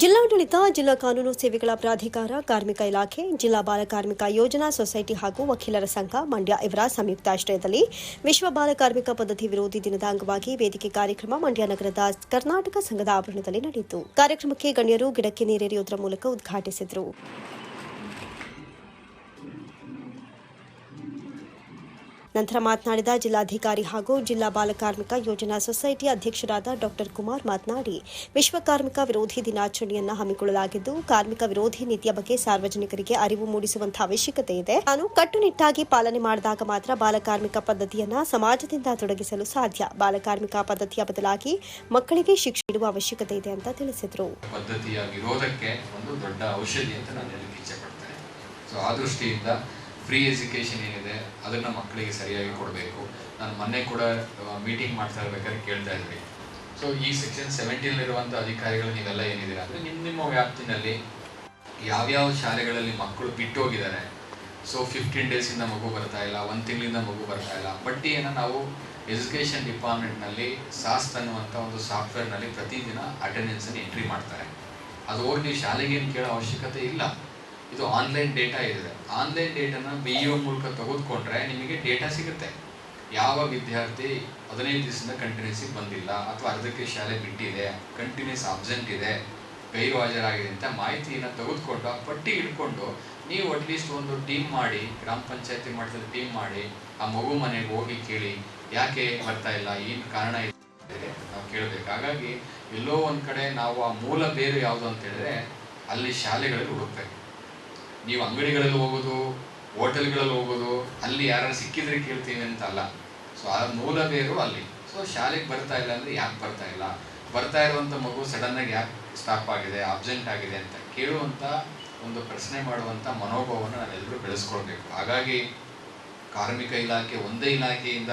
ಜಿಲ್ಲಾಡಳಿತ, ಜಿಲ್ಲಾ ಕಾನೂನು ಸೇವೆಗಳ ಪ್ರಾಧಿಕಾರ, ಕಾರ್ಮಿಕ ಇಲಾಖೆ, ಜಿಲ್ಲಾ ಬಾಲ ಕಾರ್ಮಿಕ ಯೋಜನಾ ಸೊಸೈಟಿ ಹಾಗೂ ವಕೀಲರ ಸಂಘ ಮಂಡ್ಯ ಇವರ ಸಂಯುಕ್ತಾಶ್ರಯದಲ್ಲಿ ವಿಶ್ವ ಬಾಲ ಕಾರ್ಮಿಕ ಪದ್ಧತಿ ವಿರೋಧಿ ದಿನದ ಅಂಗವಾಗಿ ವೇದಿಕೆ ಕಾರ್ಯಕ್ರಮ ಮಂಡ್ಯ ನಗರದ ಕರ್ನಾಟಕ ಸಂಘದ ಆವರಣದಲ್ಲಿ ನಡೆಯಿತು. ಕಾರ್ಯಕ್ರಮಕ್ಕೆ ಗಣ್ಯರು ಗಿಡಕ್ಕೆ ನೀರೆರೆಯುವುದರ ಮೂಲಕ ಉದ್ಘಾಟಿಸಿದರು. ನಂತರ ಮಾತನಾಡಿದ ಜಿಲ್ಲಾಧಿಕಾರಿ ಹಾಗೂ ಜಿಲ್ಲಾ ಬಾಲಕಾರ್ಮಿಕ ಯೋಜನಾ ಸೊಸೈಟಿ ಅಧ್ಯಕ್ಷರಾದ ಡಾಕ್ಟರ್ ಕುಮಾರ್ ಮಾತನಾಡಿ, ವಿಶ್ವ ಕಾರ್ಮಿಕ ವಿರೋಧಿ ದಿನಾಚರಣೆಯನ್ನು ಹಮ್ಮಿಕೊಳ್ಳಲಾಗಿದ್ದು, ಕಾರ್ಮಿಕ ವಿರೋಧಿ ನೀತಿಯ ಬಗ್ಗೆ ಸಾರ್ವಜನಿಕರಿಗೆ ಅರಿವು ಮೂಡಿಸುವಂತಹ ಅವಶ್ಯಕತೆ ಇದೆ. ನಾನು ಕಟ್ಟುನಿಟ್ಟಾಗಿ ಪಾಲನೆ ಮಾಡಿದಾಗ ಮಾತ್ರ ಬಾಲಕಾರ್ಮಿಕ ಪದ್ಧತಿಯನ್ನು ಸಮಾಜದಿಂದ ತೊಡಗಿಸಲು ಸಾಧ್ಯ. ಬಾಲಕಾರ್ಮಿಕ ಪದ್ಧತಿಯ ಬದಲಾಗಿ ಮಕ್ಕಳಿಗೆ ಶಿಕ್ಷಣ ನೀಡುವ ಅವಶ್ಯಕತೆ ಇದೆ ಅಂತ ತಿಳಿಸಿದರು. ಪದ್ಧತಿಯ ವಿರೋಧಕ್ಕೆ ಒಂದು ದೊಡ್ಡ ಔಷಧಿ ಅಂತ ನಾನು ಇಚ್ಛೆ ಪಡ್ತೇನೆ. ಸೊ ಆ ದೃಷ್ಟಿಯಿಂದ ಫ್ರೀ ಎಜುಕೇಷನ್ ಏನಿದೆ, ಅದನ್ನ ಮಕ್ಕಳಿಗೆ ಸರಿಯಾಗಿ ಕೊಡಬೇಕು. ನಾನು ಮೊನ್ನೆ ಕೂಡ ಮೀಟಿಂಗ್ ಮಾಡ್ತಾ ಇರ್ಬೇಕಾದ್ರೆ ಕೇಳ್ತಾ ಇದ್ವಿ ಸೊ ಈ ಸೆಕ್ಷನ್ ಸೆವೆಂಟೀನಲ್ಲಿರುವಂಥ ಅಧಿಕಾರಿಗಳು ನೀವೆಲ್ಲ ಏನಿದ್ದೀರಾ? ಅಂದರೆ ನಿಮ್ಮ ನಿಮ್ಮ ವ್ಯಾಪ್ತಿನಲ್ಲಿ ಯಾವ್ಯಾವ ಶಾಲೆಗಳಲ್ಲಿ ಮಕ್ಕಳು ಬಿಟ್ಟು ಹೋಗಿದ್ದಾರೆ ಸೊ ಫಿಫ್ಟೀನ್ ಡೇಸಿಂದ ಮಗು ಬರ್ತಾ ಇಲ್ಲ, ಒಂದು ತಿಂಗಳಿಂದ ಮಗು ಬರ್ತಾ ಇಲ್ಲ. ಪಟ್ಟಿಯನ್ನು ನಾವು ಎಜುಕೇಷನ್ ಡಿಪಾರ್ಟ್ಮೆಂಟ್ನಲ್ಲಿ ಸಾಸ್ ಅನ್ನುವಂಥ ಒಂದು ಸಾಫ್ಟ್ವೇರ್ನಲ್ಲಿ ಪ್ರತಿದಿನ ಅಟೆಂಡೆನ್ಸನ್ನು ಎಂಟ್ರಿ ಮಾಡ್ತಾರೆ. ಅದು ಹೋಗಿ ನೀವು ಶಾಲೆಗೆ ಏನು ಕೇಳೋ ಅವಶ್ಯಕತೆ ಇಲ್ಲ. ಇದು ಆನ್ಲೈನ್ ಡೇಟಾ ಇದೆ ಆನ್ಲೈನ್ ಡೇಟಾನ ಬಿ ಇ ಮೂಲಕ ತೆಗೆದುಕೊಂಡ್ರೆ ನಿಮಗೆ ಡೇಟಾ ಸಿಗುತ್ತೆ. ಯಾವ ವಿದ್ಯಾರ್ಥಿ ಹದಿನೈದು ದಿವಸದಿಂದ ಕಂಟಿನ್ಯೂಸಿಗೆ ಬಂದಿಲ್ಲ ಅಥವಾ ಅರ್ಧಕ್ಕೆ ಶಾಲೆ ಬಿಟ್ಟಿದೆ ಕಂಟಿನ್ಯೂಸ್ ಅಬ್ಸೆಂಟ್ ಇದೆ ಗೈರು ಹಾಜರಾಗಿದೆ ಅಂತ ಮಾಹಿತಿಯನ್ನು ತೆಗೆದುಕೊಂಡು ಆ ಪಟ್ಟಿ ಇಟ್ಕೊಂಡು ನೀವು ಅಟ್ಲೀಸ್ಟ್ ಒಂದು ಟೀಮ್ ಮಾಡಿ, ಗ್ರಾಮ ಪಂಚಾಯತಿ ಮಟ್ಟದಲ್ಲಿ ಟೀಮ್ ಮಾಡಿ, ಆ ಮಗು ಮನೆಗೆ ಹೋಗಿ ಕೇಳಿ, ಯಾಕೆ ಬರ್ತಾ ಇಲ್ಲ, ಏನು ಕಾರಣ ಇದೆ ನಾವು ಕೇಳಬೇಕು. ಹಾಗಾಗಿ ಎಲ್ಲೋ ಒಂದು ಕಡೆ ನಾವು ಆ ಮೂಲ ಬೇರು ಯಾವುದು ಅಂತ ಹೇಳಿದ್ರೆ ಅಲ್ಲಿ ಶಾಲೆಗಳಲ್ಲಿ ಹುಡುಕ್ಬೇಕು. ನೀವು ಅಂಗಡಿಗಳಲ್ಲಿ ಹೋಗೋದು, ಹೋಟೆಲ್ಗಳಲ್ಲಿ ಹೋಗೋದು, ಅಲ್ಲಿ ಯಾರು ಸಿಕ್ಕಿದ್ರೆ ಕೇಳ್ತೀನಿ ಅಂತ ಅಲ್ಲ ಸೊ ಆ ಮೂಲ ಬೇರು ಅಲ್ಲಿ. ಸೊ ಶಾಲೆಗೆ ಬರ್ತಾ ಇಲ್ಲ ಅಂದರೆ ಯಾಕೆ ಬರ್ತಾ ಇಲ್ಲ? ಬರ್ತಾ ಇರುವಂಥ ಮಗು ಸಡನ್ನಾಗಿ ಯಾಕೆ ಸ್ಟಾಪ್ ಆಗಿದೆ ಅಬ್ಸೆಂಟ್ ಆಗಿದೆ ಅಂತ ಕೇಳುವಂಥ ಒಂದು ಪ್ರಶ್ನೆ ಮಾಡುವಂಥ ಮನೋಭಾವವನ್ನು ನಾವೆಲ್ಲರೂ ಬೆಳೆಸ್ಕೊಳ್ಬೇಕು. ಹಾಗಾಗಿ ಕಾರ್ಮಿಕ ಇಲಾಖೆ ಒಂದೇ ಇಲಾಖೆಯಿಂದ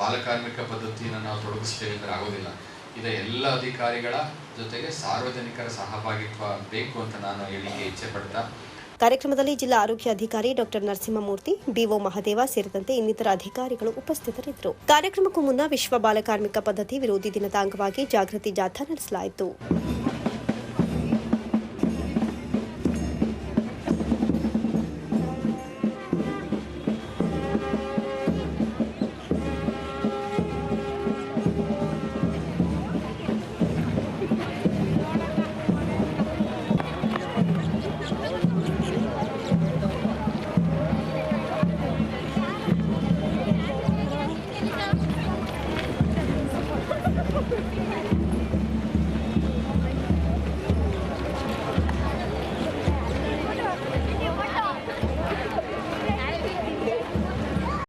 ಬಾಲಕಾರ್ಮಿಕ ಪದ್ಧತಿಯನ್ನು ನಾವು ತೊಡಗಿಸ್ತೇವೆ ಅಂದರೆ ಆಗೋದಿಲ್ಲ. ಇದ ಎಲ್ಲ ಅಧಿಕಾರಿಗಳ ಜೊತೆಗೆ ಸಾರ್ವಜನಿಕರ ಸಹಭಾಗಿತ್ವ ಬೇಕು ಅಂತ ನಾನು ಹೇಳಿಕೆ ಇಚ್ಛೆ ಪಡ್ತಾ ಕಾರ್ಯಕ್ರಮದಲ್ಲಿ ಜಿಲ್ಲಾ ಆರೋಗ್ಯ ಅಧಿಕಾರಿ ಡಾಕ್ಟರ್ ನರಸಿಂಹಮೂರ್ತಿ ಬಿಒ ಮಹದೇವ ಸೇರಿದಂತೆ ಇನ್ನಿತರ ಅಧಿಕಾರಿಗಳು ಉಪಸ್ಥಿತರಿದ್ದರು. ಕಾರ್ಯಕ್ರಮಕ್ಕೂ ಮುನ್ನ ವಿಶ್ವ ಬಾಲಕಾರ್ಮಿಕ ಪದ್ಧತಿ ವಿರೋಧಿ ದಿನದ ಅಂಗವಾಗಿ ಜಾಗೃತಿ ಜಾಥಾ ನಡೆಸಲಾಯಿತು.